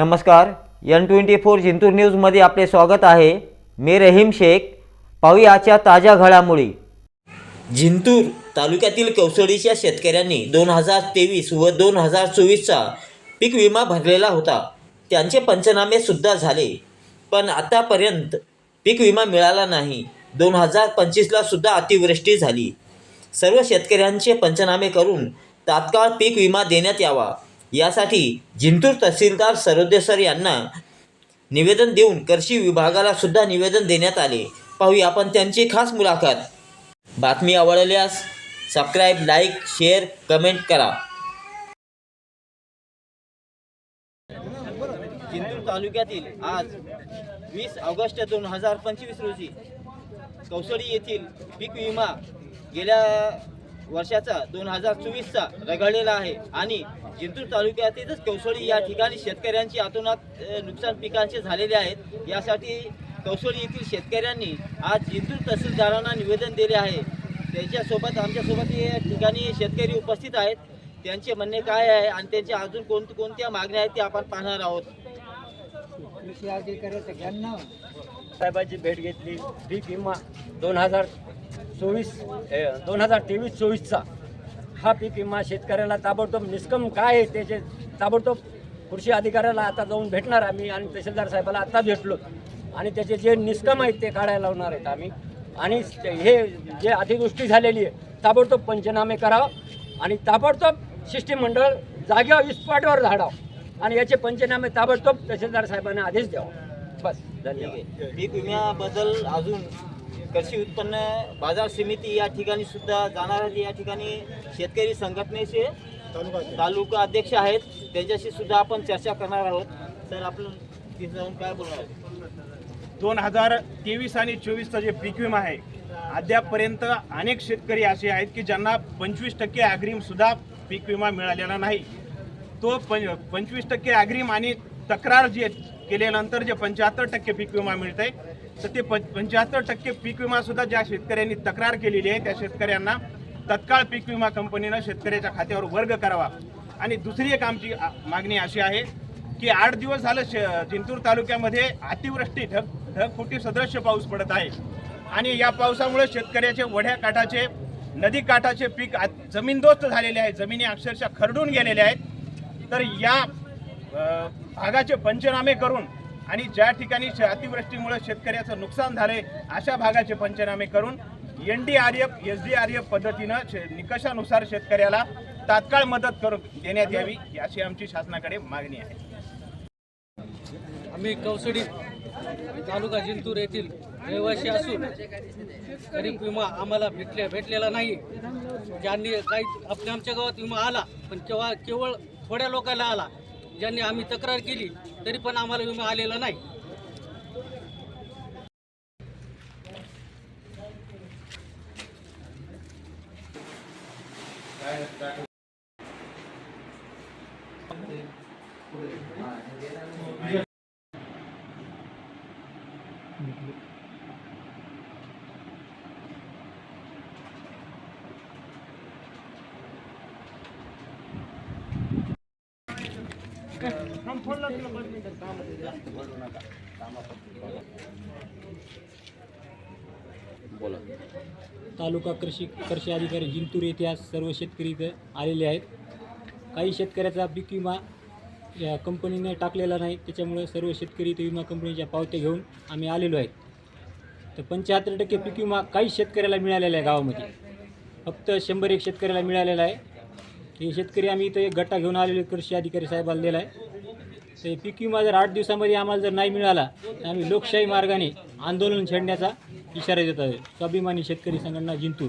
नमस्कार N twenty four Jintur न्यूजमध्ये आपले स्वागत आहे. मी रहीम शेख. पाहुयाच्या ताज्या घडामोडी. जिंतूर तालुक्यातील कौसडीच्या शेतकऱ्यांनी दोन हजार तेवीस व दोन हजार चोवीसचा पीक विमा भरलेला होता. त्यांचे पंचनामे सुद्धा झाले. पण आतापर्यंत पीक विमा मिळाला नाही. दोन हजार पंचवीसला सुद्धा अतिवृष्टी झाली. सर्व शेतकऱ्यांचे पंचनामे करून तात्काळ पीक विमा देण्यात यावा. यासाठी जिंतूर तहसीलदार सरोदेसर यांना निवेदन देऊन कृषी विभागाला सुद्धा निवेदन देण्यात आले. पाहूया आपण त्यांची खास मुलाखत. बातमी आवडल्यास सबस्क्राईब लाईक शेअर कमेंट करा. जिंतूर तालुक्यातील आज वीस ऑगस्ट दोन हजार पंचवीस रोजी कौसळी येथील पीक विमा गेल्या वर्षाचा दोन हजार चोवीसचा रगडलेला आहे आणि जिंतूर तालुक्यातीलच कौसडी या ठिकाणी शेतकऱ्यांची अतोनात अ, नुकसान पिकांचे झालेले आहेत. यासाठी कौसडी येथील शेतकऱ्यांनी आज जिंतूर तहसीलदारांना निवेदन दिले आहे. त्याच्यासोबत आमच्यासोबत या ठिकाणी शेतकरी उपस्थित आहेत. त्यांचे म्हणणे काय आहे आणि त्यांच्या अजून कोण कोणत्या मागण्या आहेत ते आपण पाहणार आहोत. कृषी अधिकाऱ्याचं ज्ञान ना साहेबांची भेट घेतली. पीक विमा दोन हजार चोवीस दोन हजार तेवीस चोवीसचा हा पीक विमा शेतकऱ्याला ताबडतोब निष्कम काय आहे त्याचे ताबडतोब कृषी अधिकाऱ्याला आता जाऊन भेटणार आम्ही आणि तहसीलदार साहेबाला आता भेटलो. आणि त्याचे जे निष्कम आहेत ते काढायला लावणार आहेत आम्ही. आणि हे जे अतिवृष्टी झालेली आहे ताबडतोब पंचनामे करावं आणि ताबडतोब शिष्टमंडळ जागेवर इस्पाटवर झाडावं आणि याचे पंचनामे ताबडतोब तहसीलदार साहेबांना आदेश द्यावा. बस धन्यवाद. पीक विम्याबद्दल अजून कृषी उत्पन्न बाजार समिती या ठिकाणी सुद्धा जाणार आहेत या ठिकाणी शेतकरी संघटनेचे तालुका अध्यक्ष आहेत. त्यांच्याशी सुद्धा आपण चर्चा करणार आहोत. तर आपण तिथे जाऊन काय बोलणार? दोन हजार तेवीस आणि चोवीसचा जे पीक विमा आहे अद्यापपर्यंत अनेक शेतकरी असे आहेत की ज्यांना पंचवीस टक्के अग्रिम सुद्धा पीक विमा मिळालेला नाही. तो पं पंचवीस टक्के अग्रिम आणि तक्रार जे केल्यानंतर जे पंच्याहत्तर टक्के पीक विमा मिळत आहे तर ते पंच्याहत्तर टक्के पीक विमा सुद्धा ज्या शेतकऱ्यांनी तक्रार केलेली आहे त्या शेतकऱ्यांना तत्काळ पीक विमा कंपनीनं शेतकऱ्याच्या खात्यावर वर्ग करावा. आणि दुसरी एक आमची मागणी अशी आहे की आठ दिवस झालं श जिंतूर तालुक्यामध्ये अतिवृष्टी ढग ढगफुटी सदृश्य पाऊस पडत आहे. आणि या पावसामुळे शेतकऱ्याचे वढ्या काठाचे नदी काठाचे पीक जमीनदोस्त झालेले आहे. जमिनी अक्षरशः खरडून गेलेले आहेत. तर या भागाचे पंचनामे करून आणि ज्या ठिकाणी श- अतिवृष्टीमुळे शेतकऱ्याचं नुकसान झालंय अशा भागाचे पंचनामे करून N D R F S D R F पद्धतीनं शे- निकषानुसार शेतकऱ्याला तात्काळ मदत करून देण्यात यावी अशी आमची शासनाकडे मागणी आहे. आम्ही कौसडी तालुका जिंतूर येथील रहिवासी असून खरीप विमा आम्हाला भेटले भेटलेला नाही. ज्यांनी काही आपल्या आमच्या गावात विमा आला पण केव्हा केवळ थोड्या लोकांना आला. ज्यांनी आम्ही तक्रार केली तरी पण आम्हाला विमा आलेला नाही. बोला. तालुका कृषी कृषी अधिकारी जिंतूर येथे आज सर्व शेतकरी इथं आलेले आहेत. काही शेतकऱ्याचा पीक विमा या कंपनीने टाकलेला नाही. त्याच्यामुळे सर्व शेतकरी इथे विमा कंपनीच्या पावत्या घेऊन आम्ही आलेलो आहेत तर पंच्याहत्तर टक्के पीक विमा काही शेतकऱ्याला मिळालेला आहे गावामध्ये. फक्त शंभर एक शेतकऱ्याला मिळालेला आहे. हे शेतकरी आम्ही इथं एक गट्टा घेऊन आलेलो कृषी अधिकारी साहेबाला दिला आहे ते पीक विमा जर आठ दिवसामध्ये आम्हाला जर नाही मिळाला तर आम्ही लोकशाही मार्गाने आंदोलन छेडण्याचा इशारा देत आहे. स्वाभिमानी शेतकरी संघटना जिंतूर.